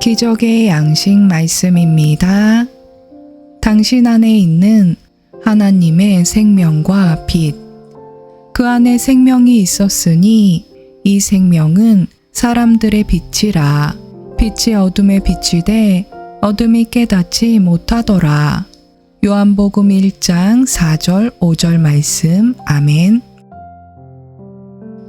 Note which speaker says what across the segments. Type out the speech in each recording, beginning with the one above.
Speaker 1: 기적의 양식 말씀입니다. 당신 안에 있는 하나님의 생명과 빛. 그 안에 생명이 있었으니 이 생명은 사람들의 빛이라. 빛이 어둠에 비치되 어둠이 깨닫지 못하더라. 요한복음 1장 4절 5절 말씀. 아멘.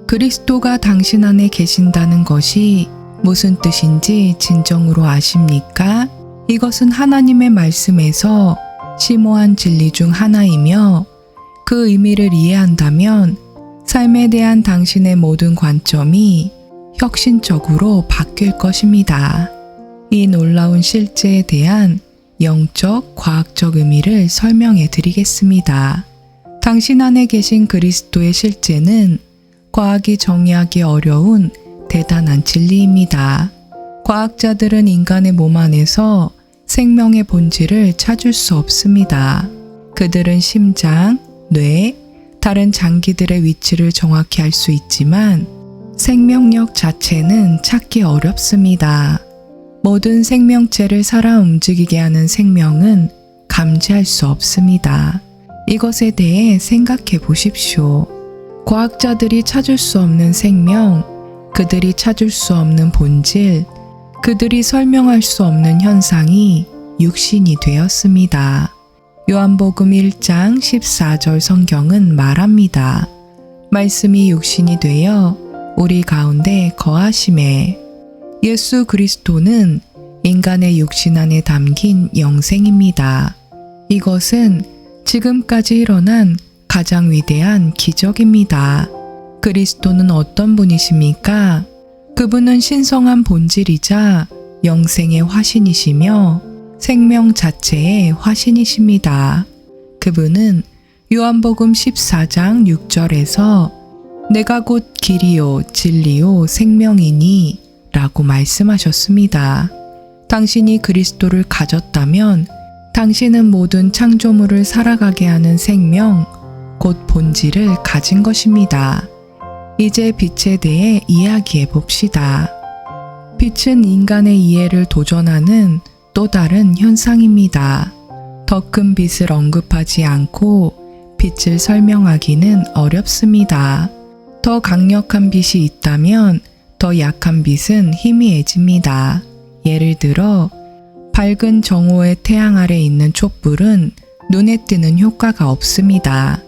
Speaker 1: 그리스도가 당신 안에 계신다는 것이 무슨 뜻인지 진정으로 아십니까? 이것은 하나님의 말씀에서 심오한 진리 중 하나이며 그 의미를 이해한다면 삶에 대한 당신의 모든 관점이 혁신적으로 바뀔 것입니다. 이 놀라운 실제에 대한 영적, 과학적 의미를 설명해 드리겠습니다. 당신 안에 계신 그리스도의 실제는 과학이 정의하기 어려운 대단한 진리입니다. 과학자들은 인간의 몸 안에서 생명의 본질을 찾을 수 없습니다. 그들은 심장, 뇌, 다른 장기들의 위치를 정확히 알 수 있지만 생명력 자체는 찾기 어렵습니다. 모든 생명체를 살아 움직이게 하는 생명은 감지할 수 없습니다. 이것에 대해 생각해 보십시오. 과학자들이 찾을 수 없는 생명, 그들이 찾을 수 없는 본질, 그들이 설명할 수 없는 현상이 육신이 되었습니다. 요한복음 1장 14절 성경은 말합니다. 말씀이 육신이 되어 우리 가운데 거하심에 예수 그리스도는 인간의 육신 안에 담긴 영생입니다. 이것은 지금까지 일어난 가장 위대한 기적입니다. 그리스도는 어떤 분이십니까? 그분은 신성한 본질이자 영생의 화신이시며 생명 자체의 화신이십니다. 그분은 요한복음 14장 6절에서 내가 곧 길이요 진리요 생명이니 라고 말씀하셨습니다. 당신이 그리스도를 가졌다면 당신은 모든 창조물을 살아가게 하는 생명, 곧 본질을 가진 것입니다. 이제 빛에 대해 이야기해 봅시다. 빛은 인간의 이해를 도전하는 또 다른 현상입니다. 더 큰 빛을 언급하지 않고 빛을 설명하기는 어렵습니다. 더 강력한 빛이 있다면 더 약한 빛은 희미해집니다. 예를 들어, 밝은 정오의 태양 아래 있는 촛불은 눈에 띄는 효과가 없습니다.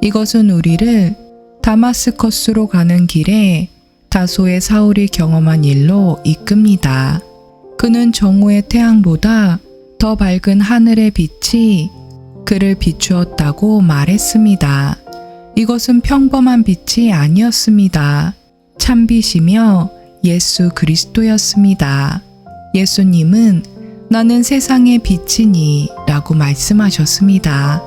Speaker 1: 이것은 우리를 다마스커스로 가는 길에 다소의 사울이 경험한 일로 이끕니다. 그는 정오의 태양보다 더 밝은 하늘의 빛이 그를 비추었다고 말했습니다. 이것은 평범한 빛이 아니었습니다. 참빛이며 예수 그리스도였습니다. 예수님은 나는 세상의 빛이니 라고 말씀하셨습니다.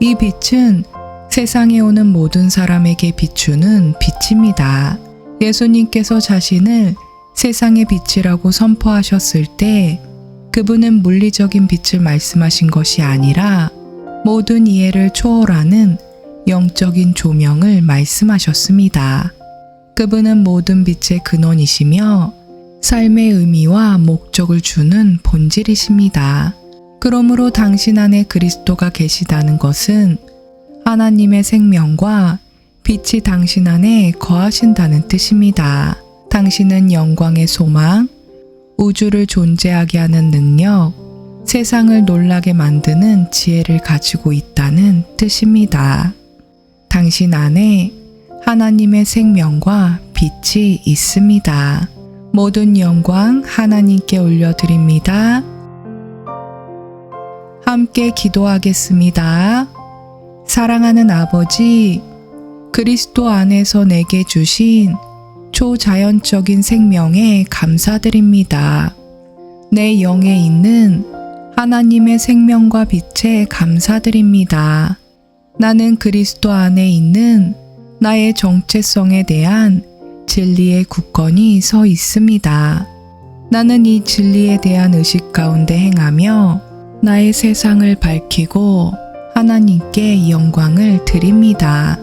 Speaker 1: 이 빛은 세상에 오는 모든 사람에게 비추는 빛입니다. 예수님께서 자신을 세상의 빛이라고 선포하셨을 때 그분은 물리적인 빛을 말씀하신 것이 아니라 모든 이해를 초월하는 영적인 조명을 말씀하셨습니다. 그분은 모든 빛의 근원이시며 삶의 의미와 목적을 주는 본질이십니다. 그러므로 당신 안에 그리스도가 계시다는 것은 하나님의 생명과 빛이 당신 안에 거하신다는 뜻입니다. 당신은 영광의 소망, 우주를 존재하게 하는 능력, 세상을 놀라게 만드는 지혜를 가지고 있다는 뜻입니다. 당신 안에 하나님의 생명과 빛이 있습니다. 모든 영광 하나님께 올려드립니다. 함께 기도하겠습니다. 사랑하는 아버지, 그리스도 안에서 내게 주신 초자연적인 생명에 감사드립니다. 내 영에 있는 하나님의 생명과 빛에 감사드립니다. 나는 그리스도 안에 있는 나의 정체성에 대한 진리의 굳건히 서 있습니다. 나는 이 진리에 대한 의식 가운데 행하며 나의 세상을 밝히고 하나님께 영광을 드립니다.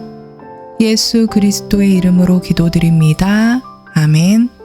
Speaker 1: 예수 그리스도의 이름으로 기도드립니다. 아멘.